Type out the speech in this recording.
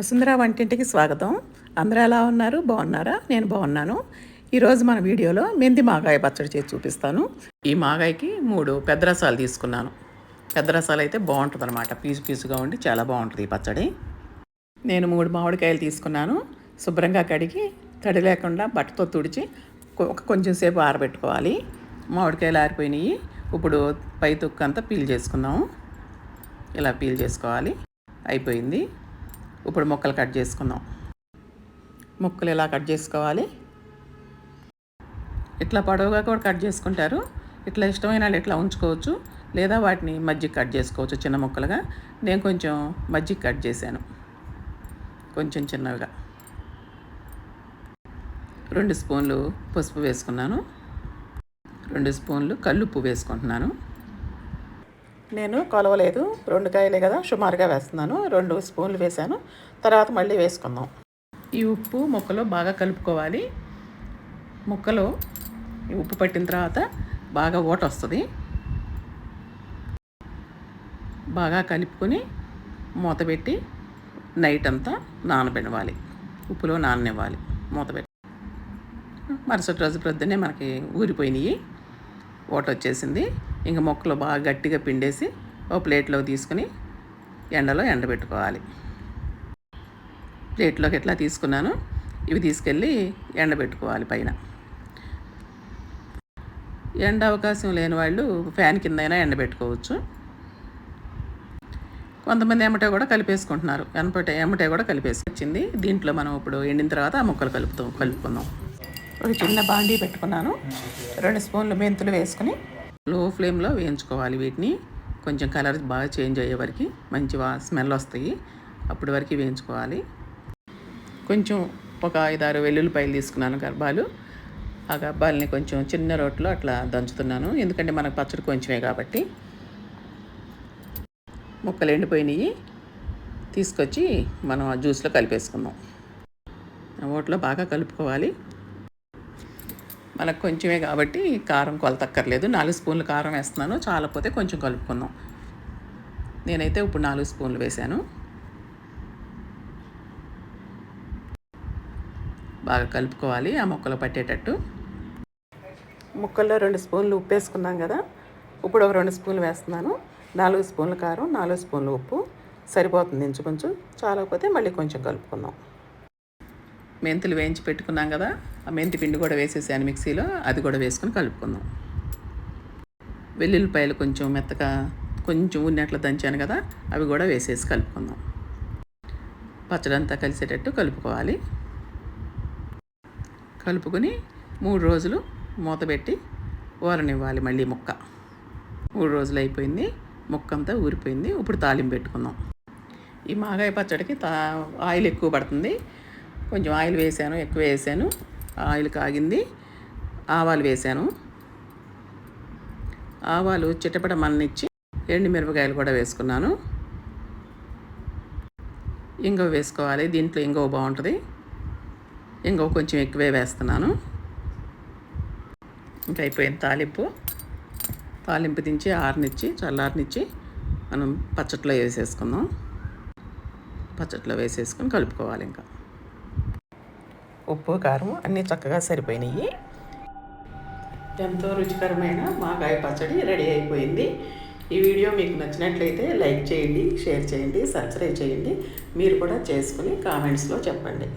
వసుంధర వంటింటికి స్వాగతం. అందరూ ఎలా ఉన్నారు? బాగున్నారా? నేను బాగున్నాను. ఈరోజు మన వీడియోలో మెంతి మాగాయ పచ్చడి చేసి చూపిస్తాను. ఈ మాగాయకి మూడు పెద్ద రసాలు తీసుకున్నాను. పెద్ద రసాలు అయితే బాగుంటుంది అనమాట పీసు పీసుగా ఉండి చాలా బాగుంటుంది ఈ పచ్చడి. నేను మూడు మామిడికాయలు తీసుకున్నాను. శుభ్రంగా కడిగి తడి లేకుండా బట్టతో తుడిచి ఒక కొంచెం సేపు ఆరబెట్టుకోవాలి. మామిడికాయలు ఆరిపోయినాయి. ఇప్పుడు పై తొక్కు అంతా పీల్ చేసుకుందాము. ఇలా పీల్ చేసుకోవాలి. అయిపోయింది. ఇప్పుడు ముక్కలు కట్ చేసుకుందాం. ముక్కలు ఎలా కట్ చేసుకోవాలి? ఇట్లా పొడవుగా కూడా కట్ చేసుకుంటారు. ఇట్లా ఇష్టమైన వాళ్ళు ఇట్లా ఉంచుకోవచ్చు? లేదా వాటిని మజ్జిగ కట్ చేసుకోవచ్చు చిన్న ముక్కలుగా. నేను కొంచెం మజ్జిగ కట్ చేశాను. కొంచెం చిన్నవిగా. రెండు స్పూన్లు పసుపు వేసుకున్నాను. రెండు స్పూన్లు కల్లుప్పు వేసుకుంటున్నాను. నేను కొలవలేదు. రెండు కాయలే కదా సుమారుగా వేస్తున్నాను. రెండు స్పూన్లు వేసాను తర్వాత మళ్ళీ వేసుకుందాం. ఈ ఉప్పు ముక్కలో బాగా కలుపుకోవాలి. ముక్కలో ఉప్పు పట్టిన తర్వాత బాగా ఓట వస్తుంది. బాగా కలుపుకొని మూత పెట్టి నైట్ అంతా నానబెడవాలి ఉప్పులో నాననివ్వాలి. మూత పెట్టి. మరుసటి రోజు ప్రొద్దునే మనకి ఊరిపోయినాయి. ఓట వచ్చేసింది. ఇంకా మొక్కలు బాగా గట్టిగా పిండేసి ఓ ప్లేట్లో తీసుకుని ఎండలో ఎండబెట్టుకోవాలి. ప్లేట్లోకి ఎట్లా తీసుకున్నాను ఇవి తీసుకెళ్ళి ఎండబెట్టుకోవాలి పైన. ఎండ అవకాశం లేని వాళ్ళు ఫ్యాన్ కిందైనా ఎండబెట్టుకోవచ్చు. కొంతమంది ఎమ్మటే కూడా కలిపేసుకుంటున్నారు. ఎనపటే ఎమ్మటే కూడా కలిపేసుకొచ్చింది దీంట్లో మనం ఇప్పుడు ఎండిన తర్వాత ఆ ముక్కలు కలుపుతాం కలుపుకుందాం. ఒక చిన్న బాండీ పెట్టుకున్నాను. రెండు స్పూన్లు మెంతులు వేసుకుని లో ఫ్లేమ్లో వేయించుకోవాలి వీటిని. కొంచెం కలర్ బాగా చేంజ్ అయ్యే వరకు మంచి వా స్మెల్ వస్తాయి. అప్పటి వరకు వేయించుకోవాలి. కొంచెం ఒక ఐదారు వెల్లుల్లిపాయలు తీసుకున్నాను గర్భాలు. ఆ గర్భాలని కొంచెం చిన్న రోట్లో అట్లా దంచుతున్నాను. ఎందుకంటే మనకు పచ్చడి కొంచెమే కాబట్టి. ముక్కలు ఎండిపోయినాయి. తీసుకొచ్చి మనం ఆ జ్యూస్లో కలిపేసుకుందాం. ఓట్లో బాగా కలుపుకోవాలి. మనకు కొంచెమే కాబట్టి కారం కొలతక్కర్లేదు. నాలుగు స్పూన్లు కారం వేస్తున్నాను. చాలపోతే కొంచెం కలుపుకుందాం. నేనైతే ఇప్పుడు నాలుగు స్పూన్లు వేశాను. బాగా కలుపుకోవాలి ఆ ముక్కలు పట్టేటట్టు. ముక్కల్లో రెండు స్పూన్లు ఉప్పు వేసుకున్నాం కదా. ఇప్పుడు ఒక రెండు స్పూన్లు వేస్తున్నాను. నాలుగు స్పూన్లు కారం నాలుగు స్పూన్లు ఉప్పు. సరిపోతుంది ఇంచుకొంచు చాలకపోతే మళ్ళీ కొంచెం కలుపుకుందాం. మెంతులు వేయించి పెట్టుకున్నాం కదా ఆ మెంతి పిండి కూడా వేసేసాను మిక్సీలో అది కూడా వేసుకొని కలుపుకుందాం. వెల్లుల్లిపాయలు కొంచెం మెత్తగా కొంచెం ఉన్నట్లు దంచాను కదా అవి కూడా వేసేసి కలుపుకుందాం. పచ్చడి అంతా కలిసేటట్టు కలుపుకోవాలి. కలుపుకొని మూడు రోజులు మూత పెట్టి ఊరనివ్వాలి మళ్ళీ ముక్క. మూడు రోజులు అయిపోయింది ముక్క అంతా ఊరిపోయింది ఇప్పుడు తాలింపు పెట్టుకుందాం. ఈ మాగాయ పచ్చడికి తా ఆయిల్ ఎక్కువ పడుతుంది కొంచెం ఆయిల్ వేసాను ఎక్కువ వేసాను. ఆయిల్ కాగింది. ఆవాలు వేసాను. ఆవాలు చిటపట మన్నిచ్చి ఎండుమిరపకాయలు కూడా వేసుకున్నాను. ఇంగవ వేసుకోవాలి. దీంట్లో ఇంగవ బాగుంటుంది. ఇంగవ కొంచెం ఎక్కువే వేస్తున్నాను. ఇంకా అయిపోయింది తాలింపు. తాలింపు దించి ఆరనిచ్చి చల్లారనిచ్చి మనం పచ్చట్లో వేసేసుకుందాం. పచ్చట్లో వేసేసుకొని కలుపుకోవాలి ఇంకా. ఉప్పు కారం అన్నీ చక్కగా సరిపోయినాయి. ఎంతో రుచికరమైన మాకాయ పచ్చడి రెడీ అయిపోయింది. ఈ వీడియో మీకు నచ్చినట్లయితే లైక్ చేయండి షేర్ చేయండి సబ్స్క్రైబ్ చేయండి. మీరు కూడా చేసుకుని కామెంట్స్లో చెప్పండి.